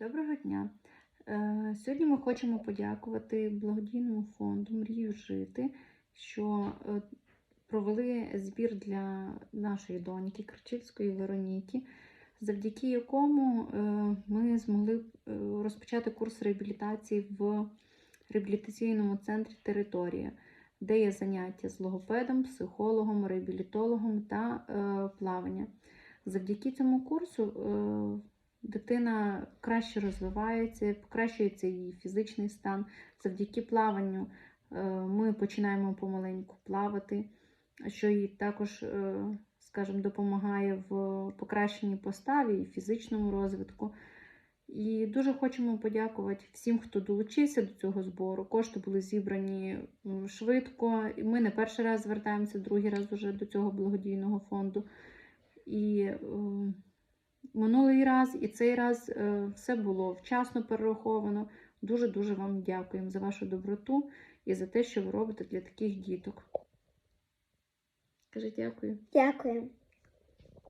Доброго дня! Е, Сьогодні ми хочемо подякувати благодійному фонду Мрію жити, що е, провели збір для нашої доньки Кричильської Вероніки, завдяки якому е, ми змогли розпочати курс реабілітації в реабілітаційному центрі Територія, де є заняття з логопедом, психологом, реабілітологом та плавання. Завдяки цьому курсу дитина краще розвивається, покращується її фізичний стан. Завдяки плаванню е, ми починаємо помаленьку плавати, що їй також, е, скажімо, допомагає в покращенні поставі і фізичному розвитку. І дуже хочемо подякувати всім, хто долучився до цього збору. Кошти були зібрані швидко. Ми не перший раз звертаємося, другий раз уже до цього благодійного фонду. І е, минулий раз і цей раз е, все було вчасно перераховано. Дуже-дуже вам дякуємо за вашу доброту і за те, що ви робите для таких діток. Кажи дякую. Дякую.